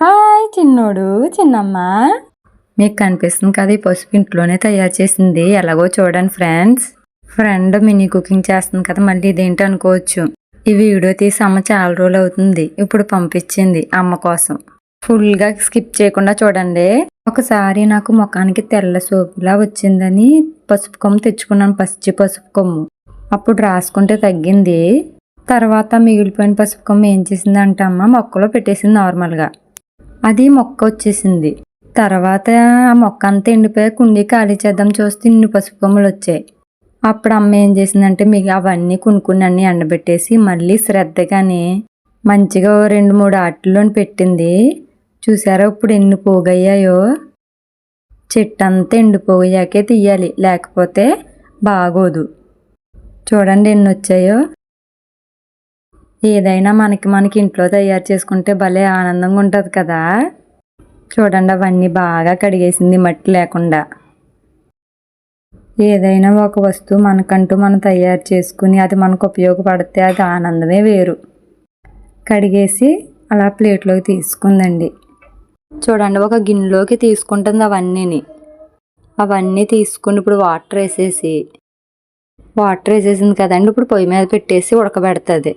Hi చిన్నోడు చిన్నమ్మ. మీకు కనిపిస్తుంది కదా ఈ పసుపు ఇంట్లోనే తయారు చేసింది. ఎలాగో చూడండి ఫ్రెండ్స్. ఫ్రెండ్ మినీ కుకింగ్ చేస్తుంది కదా మళ్ళీ ఇదేంటి అనుకోవచ్చు. ఈ వీడియో తీసి అమ్మ చాలా రోజులు అవుతుంది. ఇప్పుడు పంపించింది అమ్మ కోసం. ఫుల్గా స్కిప్ చేయకుండా చూడండి. ఒకసారి నాకు ముఖానికి తెల్ల సోపులా వచ్చిందని పసుపు కొమ్ము తెచ్చుకున్నాను పచ్చి పసుపు కొమ్ము. అప్పుడు రాసుకుంటే తగ్గింది. తర్వాత మిగిలిపోయిన పసుపు కొమ్ము ఏం చేసిందంటే అమ్మ మొక్కలో పెట్టేసింది నార్మల్గా అది మొక్క వచ్చేసింది. తర్వాత ఆ మొక్క అంతా ఎండిపోయి కుండీ ఖాళీ చేద్దాం చూస్తే ఇన్ని పసుపొమ్మలు వచ్చాయి. అప్పుడు అమ్మ ఏం చేసిందంటే మీకు అవన్నీ కొనుక్కుని అన్ని ఎండబెట్టేసి మళ్ళీ శ్రద్ధగానే మంచిగా రెండు మూడు ఆటల్లోని పెట్టింది. చూసారా ఇప్పుడు ఎన్ని పోగయ్యాయో? చెట్టు అంతా ఎండిపోయాకే తీయాలి లేకపోతే బాగోదు. చూడండి ఎన్ని వచ్చాయో. ఏదైనా మనకి మనకి ఇంట్లో తయారు చేసుకుంటే భలే ఆనందంగా ఉంటుంది కదా. చూడండి అవన్నీ బాగా కడిగేసింది మట్టి లేకుండా. ఏదైనా ఒక వస్తువు మనకంటూ మనం తయారు చేసుకుని అది మనకు ఉపయోగపడితే అది ఆనందమే వేరు. కడిగేసి అలా ప్లేట్లోకి తీసుకుందండి. చూడండి ఒక గిన్నెలోకి తీసుకుంటుంది అవన్నీని. అవన్నీ తీసుకుని ఇప్పుడు వాటర్ వేసేసి వాటర్ వేసేసింది కదండి ఇప్పుడు పొయ్యి మీద పెట్టేసి ఉడకబెడుతుంది.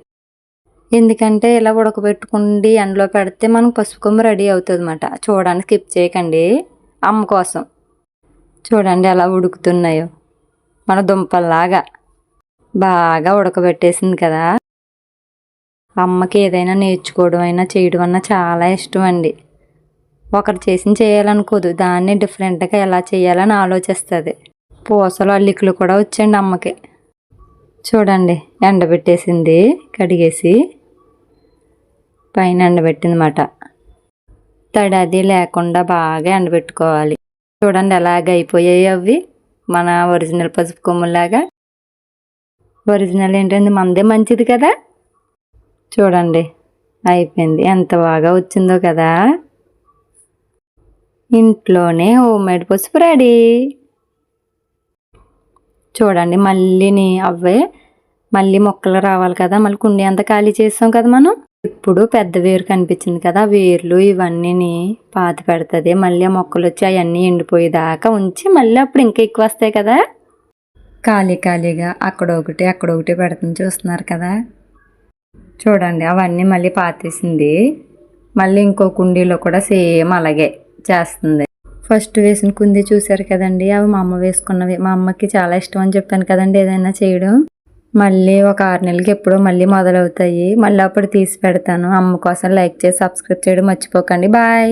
ఎందుకంటే ఇలా ఉడకబెట్టుకుండి ఎండలో పెడితే మనకు పసుపు రెడీ అవుతుంది అనమాట చూడండి స్కిప్ చేయకండి. అమ్మ కోసం. చూడండి ఎలా ఉడుకుతున్నాయో. మన దుంపల్లాగా. బాగా ఉడకబెట్టేసింది కదా. అమ్మకి ఏదైనా నేర్చుకోవడం అయినా చేయడం అన్నా చాలా ఇష్టం అండి. ఒకరు చేసి చేయాలనుకోదు. దాన్ని డిఫరెంట్గా ఎలా చేయాలని ఆలోచిస్తుంది. పూసలు అల్లికలు కూడా వచ్చండి అమ్మకి. చూడండి ఎండబెట్టేసింది కడిగేసి. పైన ఎండబెట్టిందన్నమాట. తడది అది లేకుండా బాగా ఎండబెట్టుకోవాలి. చూడండి ఎలాగ అయిపోయాయి అవి. మన ఒరిజినల్ పసుపు కొమ్ములాగా ఒరిజినల్ ఏంటంటే మనదే మంచిది కదా. చూడండి అయిపోయింది. ఎంత బాగా వచ్చిందో కదా. ఇంట్లోనే హోమ్ మేడ్ పసుపు రెడీ. చూడండి మళ్ళీని అవే. మళ్ళీ మొక్కలు రావాలి కదా. మళ్ళీ కుండీ అంతా ఖాళీ చేస్తాం కదా మనం. ఇప్పుడు పెద్ద వేరు కనిపించింది కదా ఆ వేర్లు ఇవన్నీ పాతి పెడుతుంది. మళ్ళీ ఆ మొక్కలు వచ్చి అవన్నీ ఎండిపోయేదాకా ఉంచి మళ్ళీ అప్పుడు ఇంకా ఎక్కువ వస్తాయి కదా. ఖాళీ ఖాళీగా అక్కడ ఒకటి అక్కడ ఒకటి పెడుతుంది చూస్తున్నారు కదా. చూడండి అవన్నీ మళ్ళీ పాతేసింది. మళ్ళీ ఇంకో కుండీలో కూడా సేమ్ అలాగే చేస్తుంది. ఫస్ట్ వేసిన కుందీ చూశారు కదండి అవి మా అమ్మ వేసుకున్నవి. మా అమ్మకి చాలా ఇష్టం అని చెప్పాను కదండి ఏదైనా చేయడం. మళ్ళీ ఒక ఆరు నెలలకి ఎప్పుడో మళ్ళీ మొదలవుతాయి. మళ్ళీ అప్పుడు తీసి పెడతాను. అమ్మ కోసం లైక్ చేసి సబ్స్క్రైబ్ చేయడం మర్చిపోకండి. బాయ్.